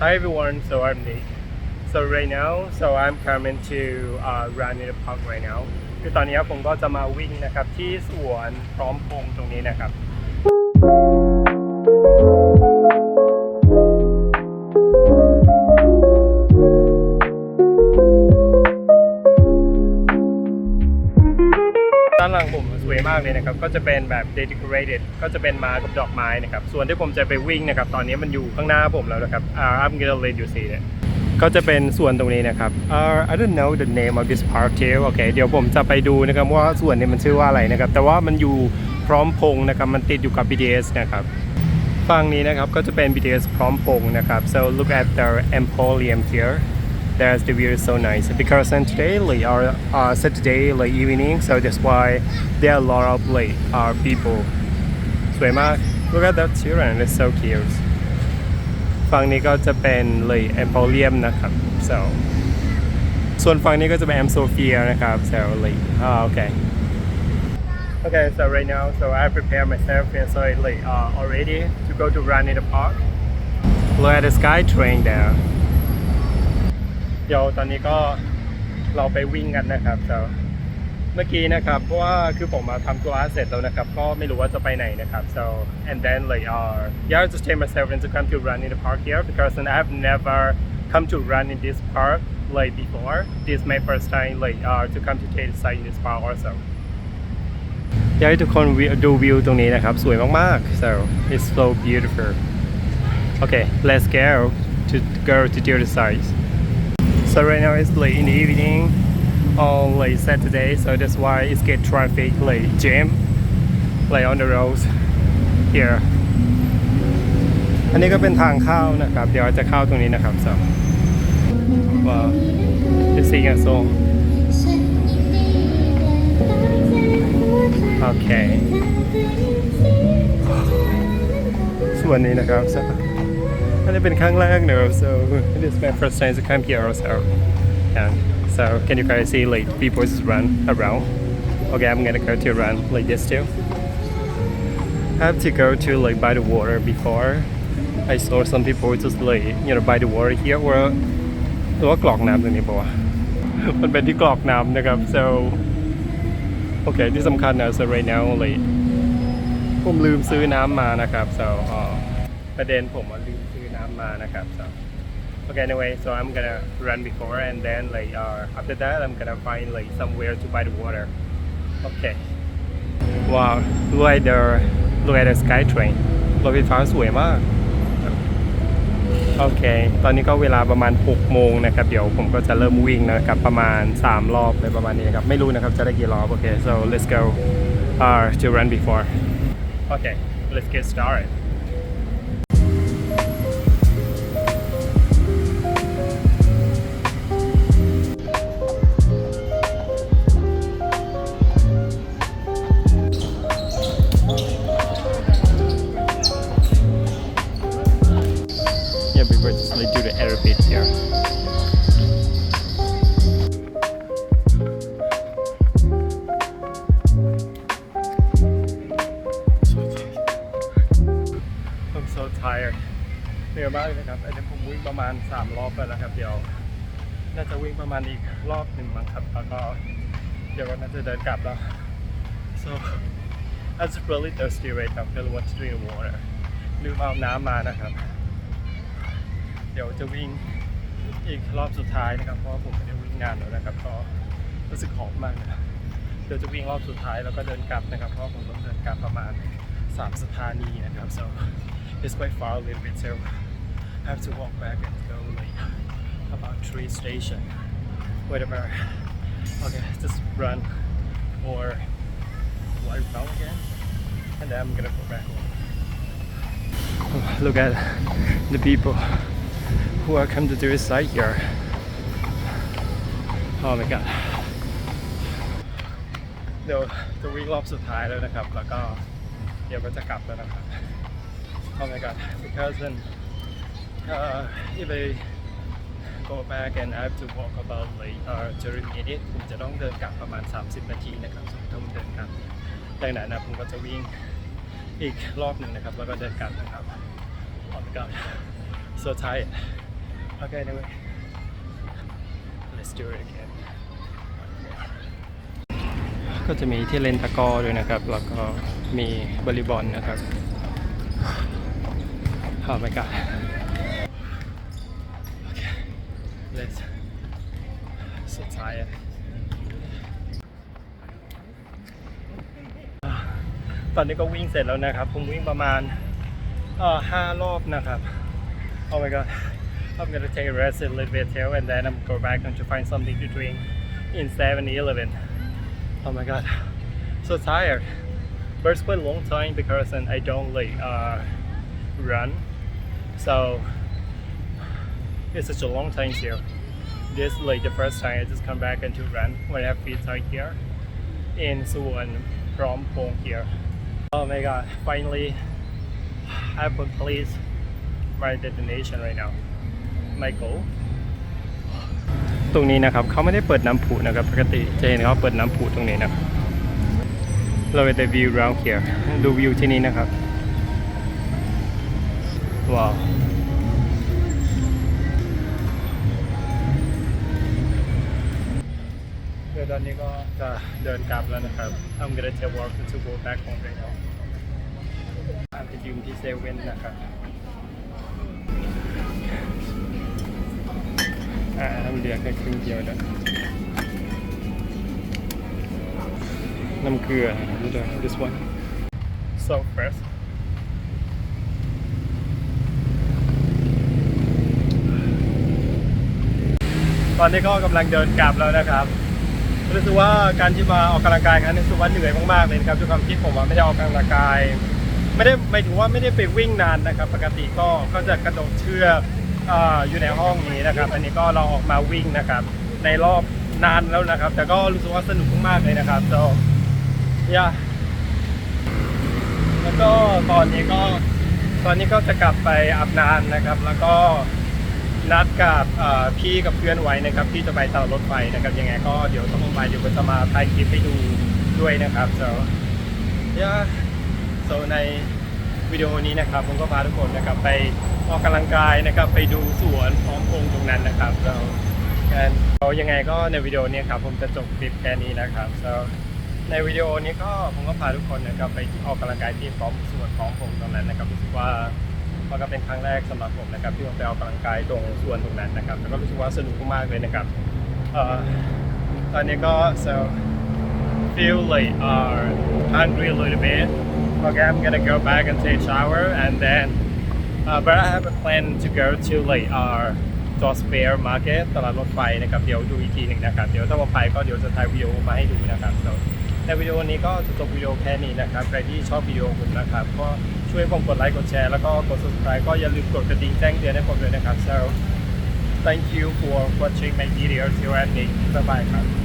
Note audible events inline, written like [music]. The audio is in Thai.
Hi everyone, so I'm Nick. So right now, so I'm coming to uh, run in the park right now. คือตอนนี้ผมก็จะมาวิ่งนะครับที่สวนพร้อมพงษ์ตรงนี้นะครับ วยมากเลยนะครับ ก็จะเป็นแบบ decorated ก็จะเป็นมากับดอกไม้นะครับ ส่วนที่ผมจะไปวิ่งนะครับ ตอนนี้มันอยู่ข้างหน้าผมแล้วนะครับ uh, I'm gonna let you see it ก็จะเป็นส่วนตรงนี้นะครับ uh, I don't know the name of this park too โอเค เดี๋ยวผมจะไปดูนะครับว่าส่วนนี้มันชื่อว่าอะไรนะครับ แต่ว่ามันอยู่พร้อมพงนะครับ มันติดอยู่กับ BTS นะครับฝั่งนี้นะครับก็จะเป็น BTS พร้อมพงนะครับ so look at the emporium here there's the view is so nice because on today like our uh, Saturday like evening so that's why there are a lot of like uh, people สวยมาก look at that children it's so cute ฝั่งนี้ก็จะเป็นเลย emporium นะครับ so ส่วนฝั่งนี้ก็จะเป็น M Sophia นะครับ so like ah okay Okay, so right now, so I prepare myself and so like uh, already to go to run in the park. Look at the sky train there. เดี๋ยวตอนนี้ก็เราไปวิ่งกันนะครับ so เมื่อกี้นะครับเพราะว่าคือผมมาทำธุระเสร็จแล้วนะครับก็ไม่รู้ว่าจะไปไหนนะครับ so and then like uh yeah I just take myself in to come to run in the park here because I've never come to run in this park like before. This is my first time like uh to come to take the site in this park also. อยากให้ทุกคนดูวิวตรงนี้นะครับ สวยมากๆ so it's so beautiful okay let's go to go to the other side so right now it's late in the evening on like Saturday so that's why it's get traffic like jam like on the roads here อันนี้ก็เป็นทางเข้านะครับ เดี๋ยวจะเข้าตรงนี้นะครับ so wow just sing a song โอเคส่วนนี้นะครับ so อันนี้เป็นครั้งแรกเนอะ so it is my first time to come here also and so can you guys see like people just run around okay I'm gonna go to run like this too I have to go to like by the water before I saw some people just like you know by the water here or [laughs] หรือว่ากรอกน้ำตรงนี้ปะวะ มันเป็นที่กรอกน้ำนะครับ so โอเคที่สำคัญนะ so right now like ผมลืมซื้อน้ำมานะครับ so อ่าประเด็นผมว่าลื มซื้อน้ำมานะครับ so okay anyway so I'm gonna run before and then like uh, after that I'm gonna find like somewhere to buy the water okay wow look at the look at the sky train รถไฟฟ้าสวยมากโอเค ตอนนี้ก็เวลาประมาณ 6 โมงนะครับ เดี๋ยวผมก็จะเริ่มวิ่งนะครับ ประมาณ 3 รอบเลยประมาณนี้นะครับ ไม่รู้นะครับ จะได้กี่รอบ โอเค so let's go uh, to run before okay let's get started like do the aerobic here. I'm so tired เหนื่อยมากเลยนะครับอันนี้ผมวิ่งประมาณ 3 รอบไปแล้วครับ เดี๋ยว น่าจะวิ่งประมาณอีกรอบหนึ่งมั้งครับ แล้วก็เดี๋ยวก็น่าจะเดินกลับแล้ว so I'm just really thirsty right now really want to drink water ลืมเอาน้ำมานะครับ เดี๋ยวจะวิ่งอีกรอบสุดท้ายนะครับ เพราะผมไม่ได้วิ่งนานแล้วนะครับก็รู้สึกหอบมากนะเดี๋ยวจะวิ่งรอบสุดท้ายแล้วก็เดินกลับนะครับ เพราะผมต้องเดินกลับประมาณ 3 สถานีนะครับ so it's quite far a little bit so I have to walk back and go like about three station whatever okay just run or wipe out again and then I'm gonna go back home look at the people who are come to do this site here. Oh my god. เดี๋ยวจะวิ่งรอบสุดท้ายแล้วนะครับ แล้วก็เดี๋ยวก็จะกลับแล้วนะครับ Oh my god. Because then, uh, if I go back and I have to walk about like uh, 30 minutes ผมจะต้องเดินกลับประมาณ 30 นาทีนะครับสมต้องเดินกลับดังนั้นนะผมก็จะวิ่งอีกรอบหนึ่งนะครับ แล้วก็เดินกลับนะครับ Oh my god so tired Okay anyway let's do it again ก็จะมีที่เล่นตะกร้อด้วยนะครับ แล้วก็มีบอลลีบอลนะครับ Oh my god Okay let's so tired ตอนนี้ก็วิ่งเสร็จแล้วนะครับ ผมวิ่งประมาณเอ่อห้ารอบนะครับ Oh my god I'm gonna take a rest a little bit here and then I'm gonna go back and to find something to drink in 7-Eleven Oh my god. So tired. But it's quite a long time because um, I don't like uh, run. So it's such a long time here this is like the first time I just come back and to run when I have free time here in Suwon from home here. Oh my god, finally I complete my destination right now. My goal. ตรงนี้นะครับเขาไม่ได้เปิดน้ำพุนะครับ ปกติจะเห็นเขาเปิดน้ำพุตรงนี้นะครับ เราไป the view round here ดูวิวที่นี่นะครับ ว้าว เดี๋ยวตอนนี้ก็จะเดินกลับแล้วนะครับ I'm gonna take walk to go back home right now ไปยืมที่เซเว่นนะครับ อ่าน้ำเหลือแค่ครึ่งเดียวนะน้ำเกลือ this one so fresh ตอนนี้ก็กำลังเดินกลับแล้วนะครับรู้สึกว่าการที่มาออกกำลังกายครั้งนี้รู้สึกว่าเหนื่อยมากๆเลยนะครับด้วยความคิดผมว่าไม่ได้ออกกำลังกาย ไม่ได้ไม่ถือว่าไม่ได้ไปวิ่งนานนะครับ ปกติก็ก็จะกระโดดเชือก อยู่ในห้องนี้นะครับ อันนี้ก็เราออกมาวิ่งนะครับ ในรอบนานแล้วนะครับ แต่ก็รู้สึกว่าสนุกมากๆเลยนะครับ so yeah แล้วก็ตอนนี้ก็ตอนนี้ก็จะกลับไปอาบน้ำนะครับ แล้วก็นัดกับพี่กับเพื่อนไว้นะครับที่จะไปตลาดรถไฟนะครับ ยังไงก็เดี๋ยวต้องไปเดี๋ยวจะมาถ่ายคลิปให้ดูด้วยนะครับ so yeah so ใน วิดีโอนี้นะครับผมก็พาทุกคนนะครับไปออกกำลังกายนะครับไปดูสวนพร้อมพงตรงนั้นนะครับ so and so ยังไงก็ในวิดีโอนี้ครับผมจะจบคลิปแค่นี้นะครับ so ในวิดีโอนี้ก็ผมก็พาทุกคนนะครับไปออกกำลังกายที่พร้อมสวนพร้อมพงตรงนั้นนะครับรู้สึกว่ามันก็เป็นครั้งแรกสำหรับผมนะครับที่ผมไปออกกำลังกายตรงส่วนตรงนั้นนะครับแล้วก็รู้สึกว่าสนุกมากเลยนะครับตอนนี้ก็ so feel like uh, hungry a little bit okay I'm gonna go back and take shower and then uh, but I have a plan to go to like uh, Joss Fair Market ตลาดรถไฟนะครับเดี๋ยวดูอีกทีหนึ่งนะครับเดี๋ยวถ้าผมไปก็เดี๋ยวจะถ่ายวิดีโอมาให้ดูนะครับ so ในวิดีโอนี้ก็จะจบวิดีโอแค่นี้นะครับใครที่ชอบวิดีโอผมนะครับก็ช่วยผมกดไลค์กดแชร์แล้วก็กด subscribe ก็อย่าลืมกดกระดิ่งแจ้งเตือนให้ผมด้วยนะครับ so thank you for watching my video till ending บ๊ายบายครับ